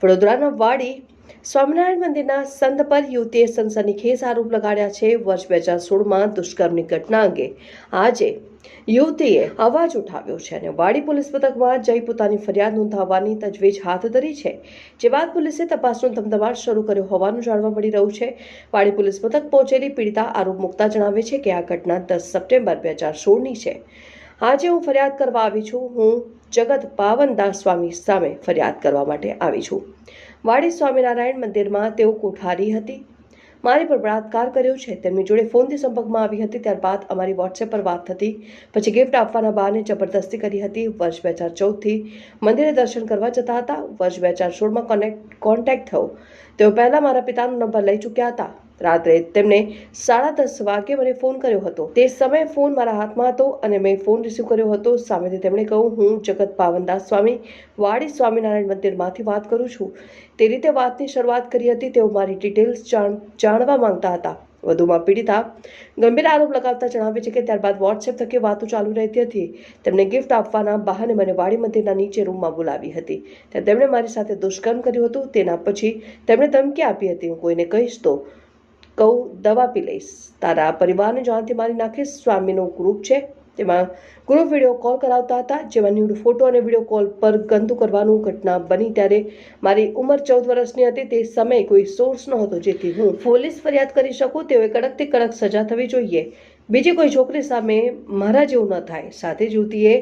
વડોદરાના વાડી સ્વામિનારાયણ મંદિરના સંત પર યુવતીએ સનસનીખેજ આરોપ લગાડ્યા છે. વર્ષ બે હજાર સોળમાં દુષ્કર્મની ઘટના અંગે આજે યુવતીએ અવાજ ઉઠાવ્યો છે અને વાડી પોલીસ મથકમાં જઈ પોતાની ફરિયાદ નોંધાવવાની તજવીજ હાથ ધરી છે. જે બાદ પોલીસે તપાસનો ધમધમાટ શરૂ કર્યો હોવાનું જાણવા મળી રહ્યું છે. વાડી પોલીસ મથક પહોંચેલી પીડિતા આરોપ મુકતા જણાવે છે કે આ ઘટના દસ સપ્ટેમ્બર બે હજાર સોળની છે. આજે હું ફરિયાદ કરવા આવી છું. હું જગત પાવનદાસ સ્વામી સામે ફરિયાદ કરવા માટે આવી છું. વાડી સ્વામિનારાયણ મંદિરમાં તેઓ કોઠારી હતી. મારી પર બળાત્કાર કર્યો છે. તેમની જોડે ફોનથી સંપર્કમાં આવી હતી. ત્યારબાદ અમારી વોટ્સએપ પર વાત થતી પછી ગિફ્ટ આપવાના બહાને જબરદસ્તી કરી હતી. વર્ષ બે હજાર ચૌદથી મંદિરે દર્શન કરવા જતા હતા. વર્ષ બે હજાર સોળમાં કોનેક્ટ કોન્ટેક્ટ થયો. તેઓ પહેલાં મારા પિતાનો નંબર લઈ ચૂક્યા હતા. રાત્રે તેમણે સાડા દસ વાગે મને ફોન કર્યો હતો. તે સમયે ફોન મારા હાથમાં હતો અને મેં ફોન રિસીવ કર્યો હતો. સામેથી તેમણે કહ્યું, હું જગત પાવનદાસ સ્વામી, વાડી સ્વામિનારાયણ મંદિરમાંથી વાત કરું છું. તે રીતે વાતની શરૂઆત કરી હતી. તેઓ મારી ડિટેલ્સ જાણ, જાણવા માંગતા હતા. વધુમાં પીડિતા ગંભીર આરોપ લગાવતા જણાવે છે કે ત્યારબાદ વોટ્સએપ થકી વાતો ચાલુ રહેતી હતી. તેમને ગિફ્ટ આપવાના બહાને મને વાડી મંદિરના નીચે રૂમમાં બોલાવી હતી. ત્યાં તેમણે મારી સાથે દુષ્કર્મ કર્યું હતું. તેના પછી તેમણે ધમકી આપી હતી. હું કોઈને કહીશ તો કહું, દવા પી લઈશ. તારા પરિવારને જાણથી મારી નાખીશ સ્વામીનો ગ્રુપ છે. તેમાં ગ્રુપ વીડિયો કોલ કરાવતા હતા. જેમાં ન્યૂડ ફોટો અને વીડિયો કોલ પર ગંદુ કરવાનું ઘટના બની ત્યારે મારી ઉંમર ચૌદ વર્ષની હતી. તે સમયે કોઈ સોર્સ નહોતો. જેથી હું પોલીસ ફરિયાદ કરી શકું, તેઓએ કડકથી કડક સજા થવી જોઈએ. બીજી કોઈ છોકરી સામે મારા જેવું ન થાય. સાથે યુવતીએ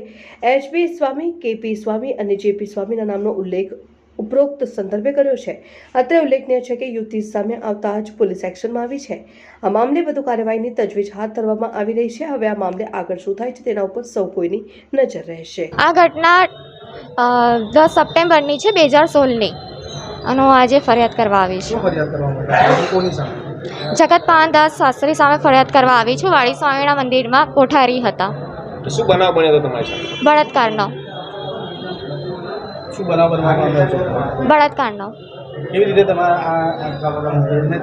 એચપી સ્વામી કેપી સ્વામી અને જેપી સ્વામીના નામનો ઉલ્લેખ ઉપરોક્ત સંદર્ભે કર્યો છે. અત્રે ઉલ્લેખનીય છે કે યુવતી સામે આવતા જ પોલીસ એક્શનમાં આવી છે. આ મામલે વધુ કાર્યવાહીની તજવીજ હાથ ધરવામાં આવી રહી છે. હવે આ મામલે આગળ શું થાય છે તેના ઉપર સૌ કોઈની નજર રહેશે. આ ઘટના દસ સપ્ટેમ્બરની છે બે હજાર સોળની. અને હું આજે ફરિયાદ કરવા આવી છું. જગત પાનદાસ શાસ્ત્રી સામે ફરિયાદ કરવા આવી છું. વાળી સ્વામીના મંદિરમાં કોઠારી હતા. શું બનાવ બન્યો હતો તમારી સાથે બળાત્કારનો. શું બનાવ બનવામાં આવ્યો છે? બળાત્કારનો. કેવી રીતે તમારા આ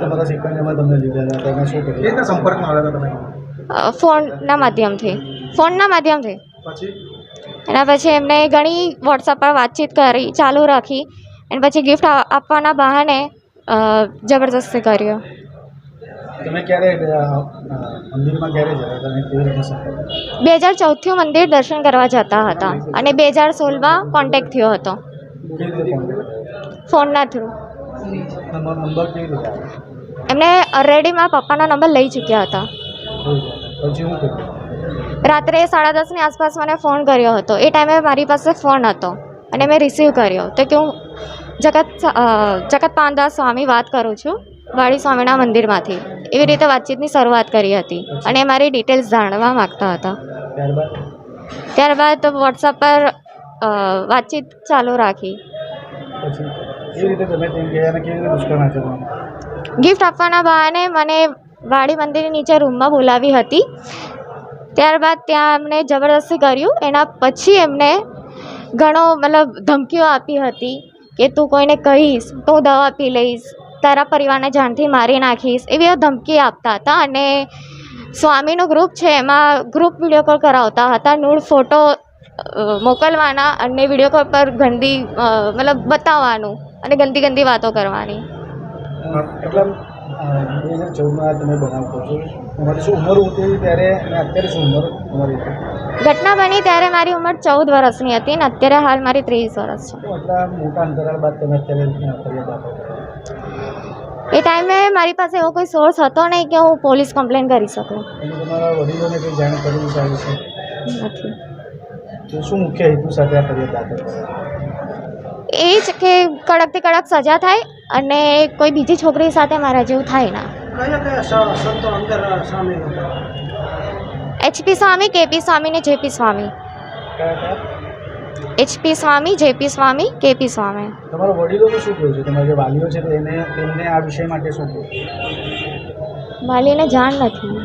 તમારા સિકંદમાં તમને લીધા હતા તમે શું કર્યું? કેવી સંપર્કમાં આવ્યા હતા તમે ફોનના માધ્યમથી. ફોનના માધ્યમથી. પછી? એના પછી એમને ઘણી વોટ્સઅપ પર વાતચીત કરી ચાલુ રાખી અને પછી ગિફ્ટ આપવાના બહાને જબરજસ્તી જબરદસ્તી કર્યો. તમે ક્યારે અ, અ, મંદિરમાં ક્યારે જતા હતા અને કેવી રીતે બે હજાર ચૌદથી મંદિર દર્શન કરવા જતા હતા અને બે હજાર સોળમાં કોન્ટેક્ટ થયો હતો. ફોનના થ્રુ એમને ઓલરેડી મારા પપ્પાનો નંબર લઈ ચૂક્યા હતા. રાત્રે સાડા દસની આસપાસ મને ફોન કર્યો હતો. એ ટાઈમે મારી પાસે ફોન હતો અને મેં રિસીવ કર્યો. તો કે હું જગત જગત પાનદાસ સ્વામી વાત કરું છું. વાડી સ્વામીના મંદિરમાંથી. એવી રીતે વાતચીતની શરૂઆત કરી હતી અને મારી ડિટેલ્સ જાણવા માગતા હતા. ત્યારબાદ વોટ્સઅપ પર વાતચીત ચાલુ રાખી. ગિફ્ટ આપવાના બહાને મને વાડી મંદિરની નીચે રૂમમાં બોલાવી હતી. ત્યારબાદ ત્યાં એમને જબરદસ્તી કર્યું. એના પછી એમને ઘણો મતલબ ધમકીઓ આપી હતી કે તું કોઈને કહીશ તો દવા પી લઈશ. તારા પરિવારને જાણથી મારી નાખીશ એવી ધમકી આપતા હતા અને સ્વામીનું ગ્રુપ છે એમાં ગ્રુપ વીડિયો કોલ કરાવતા હતા નૂળ ફોટો મોકલવાના અને વીડિયો કોલ પર ગંદી મતલબ બતાવવાનું અને ગંદી ગંદી વાતો કરવાની. ઘટના બની ત્યારે મારી ઉંમર ચૌદ વર્ષની હતી ને અત્યારે હાલ મારી ત્રેવીસ વર્ષ છે. એ ટાઈમે મારી પાસે એવો કોઈ સોર્સ હતો નહીં કે હું પોલીસ કમ્પ્લેન કરી શકું. એ જ કે કડકથી કડક સજા થાય અને કોઈ બીજી છોકરી સાથે મારા જેવું થાય ના. એચપી સ્વામી કેપી સ્વામી ને JP Swami. HP Swami JP Swami KP Swami. તમારા વડીલોનું શું કહેવું છે? તમારા જે વાલીઓ છે એને તેમને આ વિષય માટે શું કહેવું વાલીને જાણ નથી.